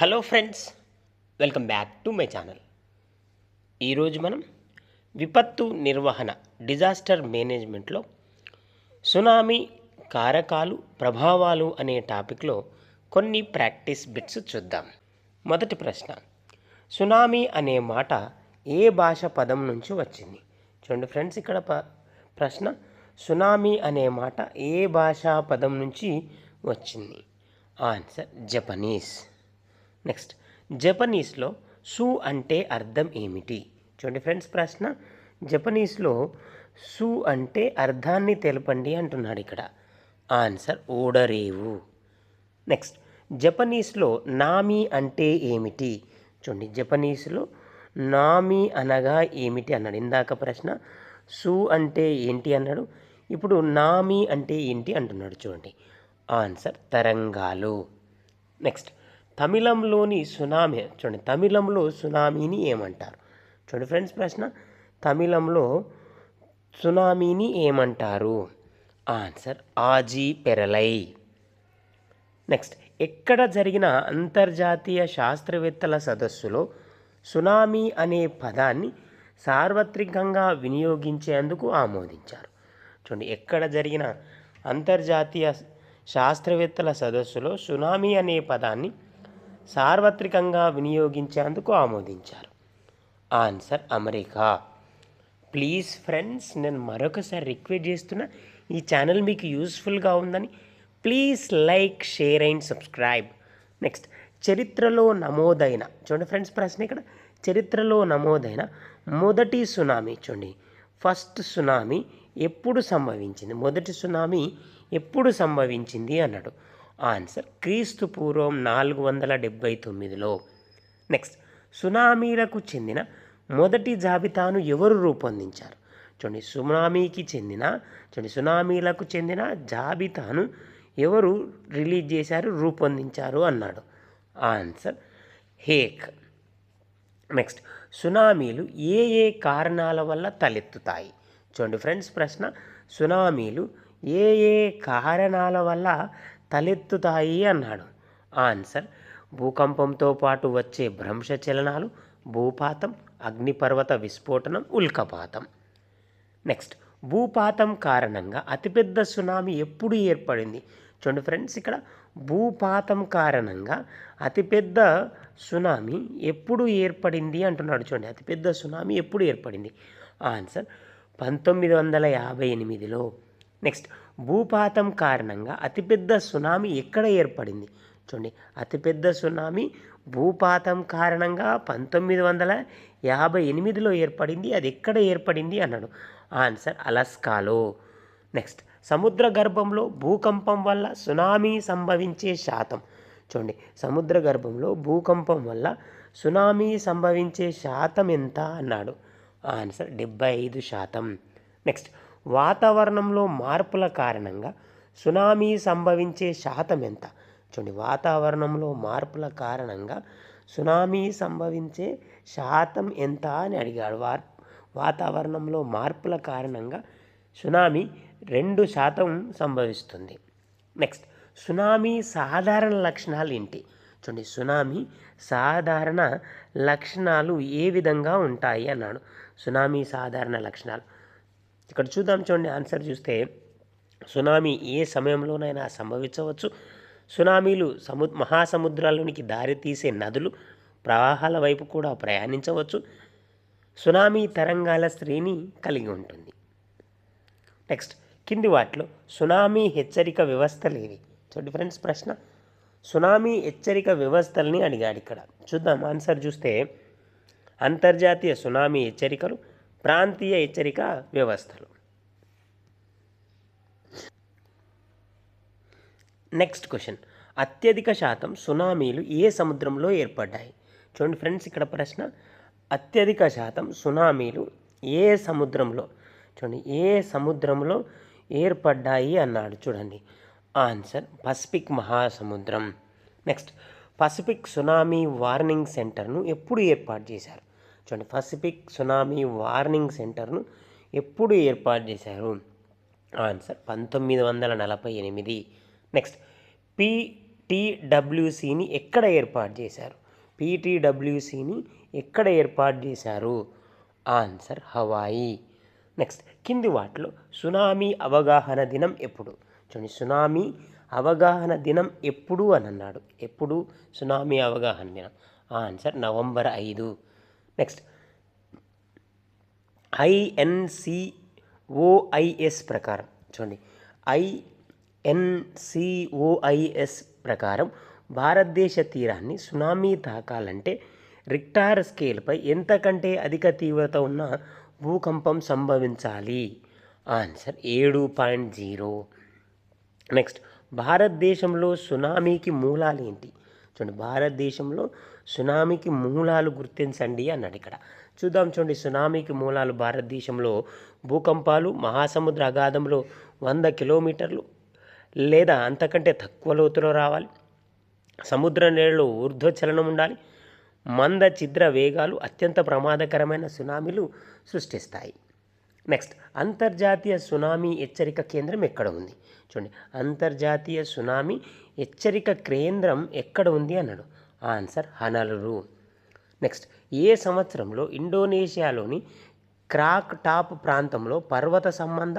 Hello friends welcome back to my channel. ఈరోజు మనం విపత్తు నిర్వహణ డిజాస్టర్ మేనేజ్మెంట్లో సునామీ కారకాలు ప్రభావాలు అనే టాపిక్లో కొన్ని ప్రాక్టీస్ బిట్స్ చూద్దాం. మొదటి ప్రశ్న సునామీ అనే మాట ఏ భాష పదం నుంచి వచ్చింది? చూడండి ఫ్రెండ్స్ ఇక్కడ ప ప్రశ్న సునామీ అనే మాట ఏ భాషా పదం నుంచి వచ్చింది? Answer Japanese. నెక్స్ట్ జపనీస్లో సు అంటే అర్థం ఏమిటి చూడండి ఫ్రెండ్స్ ప్రశ్న. జపనీస్లో సు అంటే అర్థాన్ని తెలపండి అంటున్నాడు ఇక్కడ. ఆన్సర్ ఓడరేవు. నెక్స్ట్ జపనీస్లో నామి అంటే ఏమిటి చూడండి జపనీస్లో నామి అనగా ఏమిటి అన్నాడు. ఇందాక ప్రశ్న సు అంటే ఏంటి అన్నాడు? ఇప్పుడు నామి అంటే ఏంటి అంటున్నాడు చూడండి. ఆన్సర్ తరంగాలు. నెక్స్ట్ తమిళంలోని సునామీ చూడండి తమిళంలో సునామీని ఏమంటారు? చూడండి ఫ్రెండ్స్ ప్రశ్న తమిళంలో సునామీని ఏమంటారు? Answer Aussie పెరలై. నెక్స్ట్ ఎక్కడ జరిగిన అంతర్జాతీయ శాస్త్రవేత్తల సదస్సులో సునామీ అనే పదాన్ని సార్వత్రికంగా వినియోగించేందుకు ఆమోదించారు? చూడండి ఎక్కడ జరిగిన అంతర్జాతీయ శాస్త్రవేత్తల సదస్సులో సునామీ అనే పదాన్ని సార్వత్రికంగా వినియోగించేందుకు ఆమోదించారు. Answer America. ప్లీజ్ ఫ్రెండ్స్ నేను మరొకసారి రిక్వెస్ట్ చేస్తున్నా ఈ ఛానల్ మీకు యూస్ఫుల్గా ఉందని please like share and subscribe. Next చరిత్రలో నమోదైన చూడండి ఫ్రెండ్స్ ప్రశ్న ఇక్కడ చరిత్రలో నమోదైన మొదటి సునామీ చూడండి. ఫస్ట్ సునామీ ఎప్పుడు సంభవించింది? మొదటి సునామీ ఎప్పుడు సంభవించింది? అన్నాడు. ఆన్సర్ క్రీస్తు పూర్వం నాలుగు వందల డెబ్బై తొమ్మిదిలో. నెక్స్ట్ సునామీలకు చెందిన మొదటి జాబితాను ఎవరు రూపొందించారు? చూడండి సునామీకి చెందిన చూడండి సునామీలకు చెందిన జాబితాను ఎవరు రిలీజ్ చేశారు రూపొందించారు అన్నాడు. ఆన్సర్ హేక్. నెక్స్ట్ సునామీలు ఏ ఏ కారణాల వల్ల తలెత్తుతాయి? చూడండి ఫ్రెండ్స్ ప్రశ్న సునామీలు ఏ ఏ కారణాల వల్ల తలెత్తుతాయి అన్నాడు. ఆన్సర్ భూకంపంతో పాటు వచ్చే భ్రంశ చలనాలు భూపాతం అగ్నిపర్వత విస్ఫోటనం ఉల్కపాతం. నెక్స్ట్ భూపాతం కారణంగా అతిపెద్ద సునామీ ఎప్పుడు ఏర్పడింది? చూడండి ఫ్రెండ్స్ ఇక్కడ భూపాతం కారణంగా అతిపెద్ద సునామీ ఎప్పుడు ఏర్పడింది అంటున్నాడు చూడండి. అతిపెద్ద సునామీ ఎప్పుడు ఏర్పడింది? ఆన్సర్ పంతొమ్మిది వందల యాభై ఎనిమిదిలో. నెక్స్ట్ భూపాతం కారణంగా అతిపెద్ద సునామీ ఎక్కడ ఏర్పడింది? చూడండి. అతిపెద్ద సునామీ భూపాతం కారణంగా పంతొమ్మిది వందల యాభై ఎనిమిదిలో ఏర్పడింది. అది ఎక్కడ ఏర్పడింది అన్నాడు. ఆన్సర్ అలస్కాలో. నెక్స్ట్ సముద్ర గర్భంలో భూకంపం వల్ల సునామీ సంభవించే శాతం. చూడండి. సముద్ర గర్భంలో భూకంపం వల్ల సునామీ సంభవించే శాతం ఎంత అన్నాడు? ఆన్సర్ డెబ్బై ఐదు శాతం. నెక్స్ట్ వాతావరణంలో మార్పుల కారణంగా సునామీ సంభవించే శాతం ఎంత? చూడండి వాతావరణంలో మార్పుల కారణంగా సునామీ సంభవించే శాతం ఎంత అని అడిగాడు. వార్ వాతావరణంలో మార్పుల కారణంగా సునామీ రెండు శాతం సంభవిస్తుంది. నెక్స్ట్ సునామీ సాధారణ లక్షణాలు ఏంటి? చూడండి సునామీ సాధారణ లక్షణాలు ఏ విధంగా ఉంటాయి అన్నాడు. సునామీ సాధారణ లక్షణాలు. ఇక్కడ చూద్దాం చూడండి ఆన్సర్ చూస్తే సునామీ ఏ సమయంలోనైనా సంభవించవచ్చు. సునామీలు సము మహాసముద్రాల్లోనికి దారి తీసే నదులు ప్రవాహాల వైపు కూడా ప్రయాణించవచ్చు. సునామీ తరంగాల శ్రేణి కలిగి ఉంటుంది. నెక్స్ట్ కింది వాటిలో సునామీ హెచ్చరిక వ్యవస్థలేవి చూడండి ఫ్రెండ్స్ ప్రశ్న. సునామీ హెచ్చరిక వ్యవస్థల్ని అడిగాడు ఇక్కడ. చూద్దాం ఆన్సర్ చూస్తే అంతర్జాతీయ సునామీ హెచ్చరికలు ప్రాంతీయ హెచ్చరిక వ్యవస్థలు. నెక్స్ట్ క్వశ్చన్ అత్యధిక శాతం సునామీలు ఏ సముద్రంలో ఏర్పడ్డాయి? చూడండి ఫ్రెండ్స్ ఇక్కడ ప్రశ్న. అత్యధిక శాతం సునామీలు ఏ సముద్రంలో చూడండి ఏ సముద్రంలో ఏర్పడ్డాయి అన్నాడు చూడండి. ఆన్సర్ పసిఫిక్ మహాసముద్రం నెక్స్ట్ పసిఫిక్ సునామీ వార్నింగ్ సెంటర్ను ఎప్పుడు ఏర్పాటు చేశారు? చూడండి. పసిఫిక్ సునామీ వార్నింగ్ సెంటర్ను ఎప్పుడు ఏర్పాటు చేశారు? ఆన్సర్ పంతొమ్మిది వందల నలభై ఎనిమిది. నెక్స్ట్ పిటిడబ్ల్యూసిని ఎక్కడ ఏర్పాటు చేశారు? పీటీడబ్ల్యూసిని ఎక్కడ ఏర్పాటు చేశారు? ఆన్సర్ హవాయి నెక్స్ట్ కింది వాటిలో సునామీ అవగాహన దినం ఎప్పుడు? చూడండి సునామీ అవగాహన దినం ఎప్పుడు అని అన్నాడు. ఎప్పుడు? సునామీ అవగాహన దినం ఆన్సర్ నవంబర్ ఐదు. నెక్స్ట్ ఐఎన్సిఓఐఎస్ ప్రకారం. చూడండి. ఐఎన్సిఓఐఎస్ ప్రకారం భారతదేశ తీరాన్ని సునామీ తాకాలంటే రిక్టార్ స్కేల్పై ఎంతకంటే అధిక తీవ్రత ఉన్న భూకంపం సంభవించాలి? ఆన్సర్ ఏడు పాయింట్ జీరో. నెక్స్ట్. భారతదేశంలో సునామీకి మూలాలు ఏంటి? చూడండి. భారతదేశంలో సునామీకి మూలాలు గుర్తించండి అన్నాడు ఇక్కడ. చూద్దాం చూడండి సునామీకి మూలాలు భారతదేశంలో భూకంపాలు మహాసముద్ర అగాధంలో వంద కిలోమీటర్లు లేదా అంతకంటే తక్కువ లోతులో రావాలి. సముద్ర నేలలో ఊర్ధ్వచలనం ఉండాలి. మంద చిద్ర వేగాలు అత్యంత ప్రమాదకరమైన సునామీలు సృష్టిస్తాయి. నెక్స్ట్ అంతర్జాతీయ సునామీ హెచ్చరిక కేంద్రం ఎక్కడ ఉంది? చూడండి అంతర్జాతీయ సునామీ హెచ్చరిక కేంద్రం ఎక్కడ ఉంది అన్నాడు. ఆన్సర్ హనలురు. నెక్స్ట్ ఏ సంవత్సరంలో ఇండోనేషియాలోని క్రాక్ టాప్ ప్రాంతంలో పర్వత సంబంధ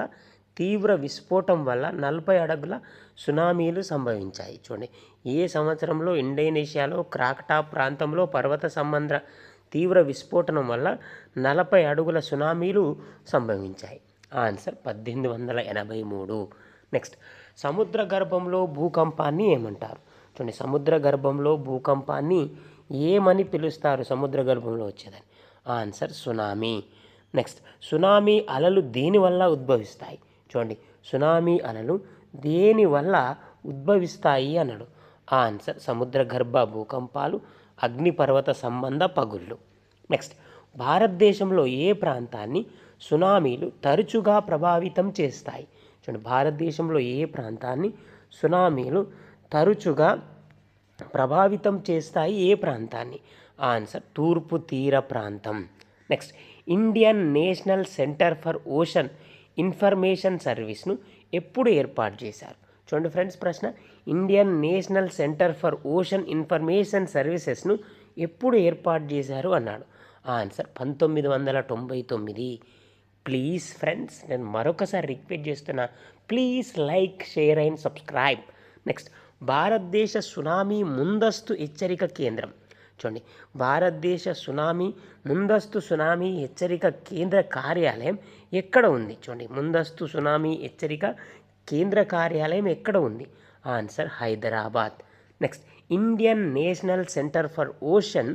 తీవ్ర విస్ఫోటం వల్ల నలభై అడుగుల సునామీలు సంభవించాయి? చూడండి. ఏ సంవత్సరంలో ఇండోనేషియాలో క్రాక్ టాప్ ప్రాంతంలో పర్వత సంబంధ తీవ్ర విస్ఫోటనం వల్ల నలభై అడుగుల సునామీలు సంభవించాయి? ఆన్సర్ పద్దెనిమిది వందల ఎనభై మూడు. నెక్స్ట్ సముద్ర గర్భంలో భూకంపాన్ని ఏమంటారు? చూడండి సముద్ర గర్భంలో భూకంపాన్ని ఏమని పిలుస్తారు? సముద్ర గర్భంలో వచ్చేదని ఆన్సర్ సునామీ. నెక్స్ట్ సునామీ అలలు దేనివల్ల ఉద్భవిస్తాయి? చూడండి సునామీ అలలు దేనివల్ల ఉద్భవిస్తాయి అన్నాడు. ఆన్సర్ సముద్ర గర్భ భూకంపాలు అగ్నిపర్వత సంబంధ పగుళ్ళు. నెక్స్ట్ భారతదేశంలో ఏ ప్రాంతాన్ని సునామీలు తరచుగా ప్రభావితం చేస్తాయి? చూడండి. భారతదేశంలో ఏ ప్రాంతాన్ని సునామీలు తరచుగా ప్రభావితం చేస్తాయి? ఏ ప్రాంతాన్ని? ఆన్సర్ తూర్పు తీర ప్రాంతం. Next Indian national centre for ocean information సర్వీస్ను ఎప్పుడు ఏర్పాటు చేశారు? చూడండి ఫ్రెండ్స్ ప్రశ్న Indian national centre for ocean information సర్వీసెస్ను ఎప్పుడు ఏర్పాటు చేశారు? అన్నాడు. ఆన్సర్ పంతొమ్మిది వందల తొంభై తొమ్మిది. ప్లీజ్ ఫ్రెండ్స్ నేను మరొకసారి రిక్వెస్ట్ చేస్తున్నా please like share and subscribe next భారతదేశ సునామీ ముందస్తు హెచ్చరిక కేంద్రం. చూడండి భారతదేశ సునామీ ముందస్తు సునామీ హెచ్చరిక కేంద్ర కార్యాలయం ఎక్కడ ఉంది? చూడండి ముందస్తు సునామీ హెచ్చరిక కేంద్ర కార్యాలయం ఎక్కడ ఉంది? Answer Hyderabad. Next Indian national centre for ocean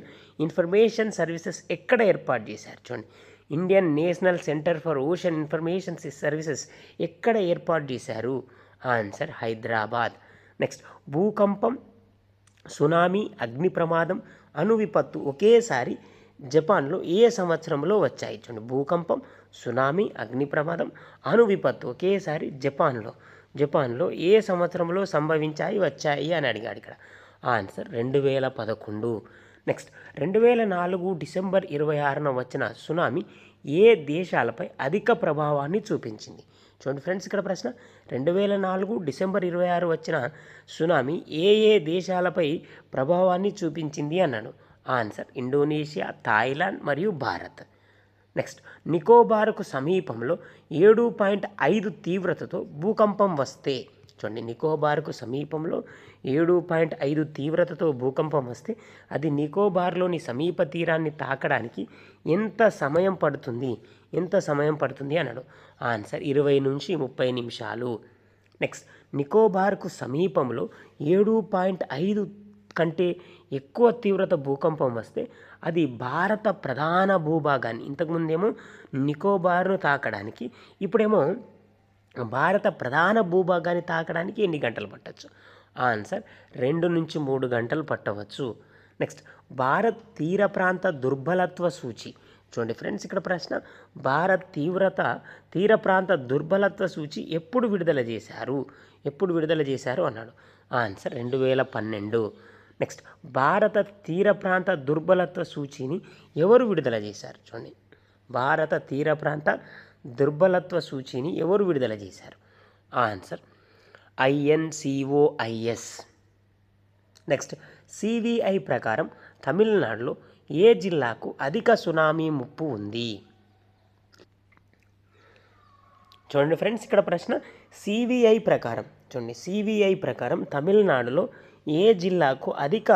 information services ఎక్కడ ఏర్పాటు చేశారు? చూడండి Indian national centre for ocean information services ఎక్కడ ఏర్పాటు చేశారు? ఆన్సర్ హైదరాబాద్. నెక్స్ట్ భూకంపం సునామీ అగ్ని ప్రమాదం అణు విపత్తు ఒకేసారి జపాన్లో ఏ సంవత్సరంలో వచ్చాయి? చూడండి భూకంపం సునామీ అగ్ని ప్రమాదం అణు విపత్తు ఒకేసారి జపాన్లో. జపాన్లో ఏ సంవత్సరంలో సంభవించాయి వచ్చాయి అని అడిగాడు ఇక్కడ. ఆన్సర్ రెండు వేల పదకొండు. నెక్స్ట్ రెండు వేల నాలుగు డిసెంబర్ ఇరవై ఆరున వచ్చిన సునామీ ఏ దేశాలపై అధిక ప్రభావాన్ని చూపించింది? చూడండి ఫ్రెండ్స్ ఇక్కడ ప్రశ్న. రెండు వేల నాలుగు డిసెంబర్ ఇరవై ఆరు వచ్చిన సునామీ ఏ ఏ దేశాలపై ప్రభావాన్ని చూపించింది అన్నాడు? ఆన్సర్ ఇండోనేషియా థాయిలాండ్ మరియు భారత్. నెక్స్ట్ నికోబార్కు సమీపంలో ఏడు పాయింట్ ఐదు తీవ్రతతో భూకంపం వస్తే చూడండి నికోబార్కు సమీపంలో ఏడు పాయింట్ ఐదు తీవ్రతతో భూకంపం వస్తే అది నికోబార్లోని సమీప తీరాన్ని తాకడానికి ఎంత సమయం పడుతుంది? ఎంత సమయం పడుతుంది? అన్నాడు. ఆన్సర్ ఇరవై నుంచి ముప్పై నిమిషాలు. నెక్స్ట్ నికోబార్కు సమీపంలో ఏడు పాయింట్ ఐదు కంటే ఎక్కువ తీవ్రత భూకంపం వస్తే అది భారత ప్రధాన భూభాగాన్ని ఇంతకుముందేమో నికోబార్ను తాకడానికి ఇప్పుడేమో భారత ప్రధాన భూభాగాన్ని తాకడానికి ఎన్ని గంటలు పట్టవచ్చు ఆన్సర్ రెండు నుంచి మూడు గంటలు పట్టవచ్చు. నెక్స్ట్ భారత్ తీర ప్రాంత దుర్బలత్వ సూచి. చూడండి ఫ్రెండ్స్ ఇక్కడ ప్రశ్న భారత్ తీవ్రత తీర ప్రాంత దుర్బలత్వ సూచి ఎప్పుడు విడుదల చేశారు? ఎప్పుడు విడుదల చేశారు? అన్నాడు. ఆన్సర్ రెండు వేల పన్నెండు. నెక్స్ట్ భారత తీర ప్రాంత దుర్బలత్వ సూచిని ఎవరు విడుదల చేశారు? చూడండి. భారత తీర ప్రాంత దుర్బలత్వ సూచిని ఎవరు విడుదల చేశారు? ఆన్సర్ ఐఎన్సిఓఐఎస్ నెక్స్ట్ సివిఐ ప్రకారం తమిళనాడులో ఏ జిల్లాకు అధిక సునామీ ముప్పు ఉంది? చూడండి ఫ్రెండ్స్ ఇక్కడ ప్రశ్న సివిఐ ప్రకారం చూడండి సివిఐ ప్రకారం తమిళనాడులో ఏ జిల్లాకు అధిక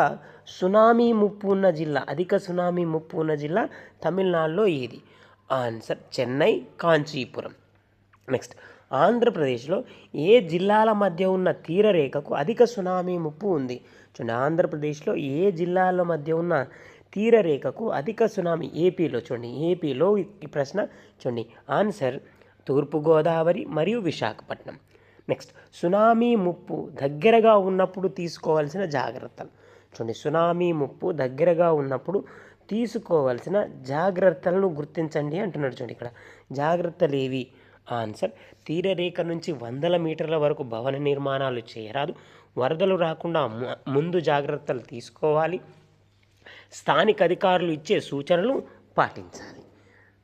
సునామీ ముప్పు ఉన్న జిల్లా అధిక సునామీ ముప్పు ఉన్న జిల్లా తమిళనాడులో ఏది? ఆన్సర్ చెన్నై కాంచీపురం. నెక్స్ట్ ఆంధ్రప్రదేశ్లో ఏ జిల్లాల మధ్య ఉన్న తీరరేఖకు అధిక సునామీ ముప్పు ఉంది? చూడండి ఆంధ్రప్రదేశ్లో ఏ జిల్లాల మధ్య ఉన్న తీరరేఖకు అధిక సునామీ? ఏపీలో చూడండి ఏపీలో ఈ ప్రశ్న చూడండి ఆన్సర్ తూర్పుగోదావరి మరియు విశాఖపట్నం. నెక్స్ట్ సునామీ ముప్పు దగ్గరగా ఉన్నప్పుడు తీసుకోవాల్సిన జాగ్రత్తలు. చూడండి సునామీ ముప్పు దగ్గరగా ఉన్నప్పుడు తీసుకోవాల్సిన జాగ్రత్తలను గుర్తించండి అంటున్నాడు చూడండి ఇక్కడ. జాగ్రత్తలు ఏవి ఆన్సర్ తీరరేఖ నుంచి వందల మీటర్ల వరకు భవన నిర్మాణాలు చేయరాదు. వరదలు రాకుండా ము- ముందు జాగ్రత్తలు తీసుకోవాలి. స్థానిక అధికారులు ఇచ్చే సూచనలు పాటించాలి.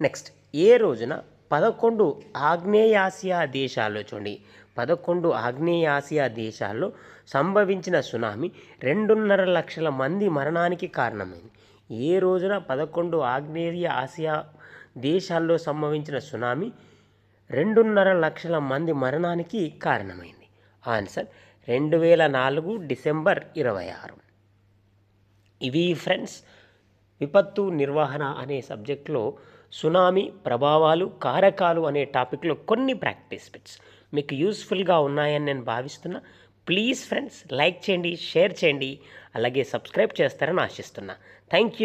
నెక్స్ట్ ఏ రోజున? పదకొండు ఆగ్నేయాసియా దేశాల్లో చూడండి. పదకొండు ఆగ్నేయాసియా దేశాల్లో సంభవించిన సునామీ రెండున్నర లక్షల మంది మరణానికి కారణమైంది. ఏ రోజున పదకొండు ఆగ్నేయ ఆసియా దేశాల్లో సంభవించిన సునామీ రెండున్నర లక్షల మంది మరణానికి కారణమైంది. ఆన్సర్ రెండు వేల నాలుగు డిసెంబర్ ఇరవై ఆరు. ఇవి ఫ్రెండ్స్ విపత్తు నిర్వహణ అనే సబ్జెక్ట్లో సునామీ ప్రభావాలు కారకాలు అనే టాపిక్లో కొన్ని ప్రాక్టీస్ బిట్స్ మీకు యూస్ఫుల్గా ఉన్నాయని నేను భావిస్తున్నా. ప్లీజ్ ఫ్రెండ్స్ లైక్ చేయండి షేర్ చేయండి అలాగే సబ్స్క్రైబ్ చేస్తారని ఆశిస్తున్నా. Thank you.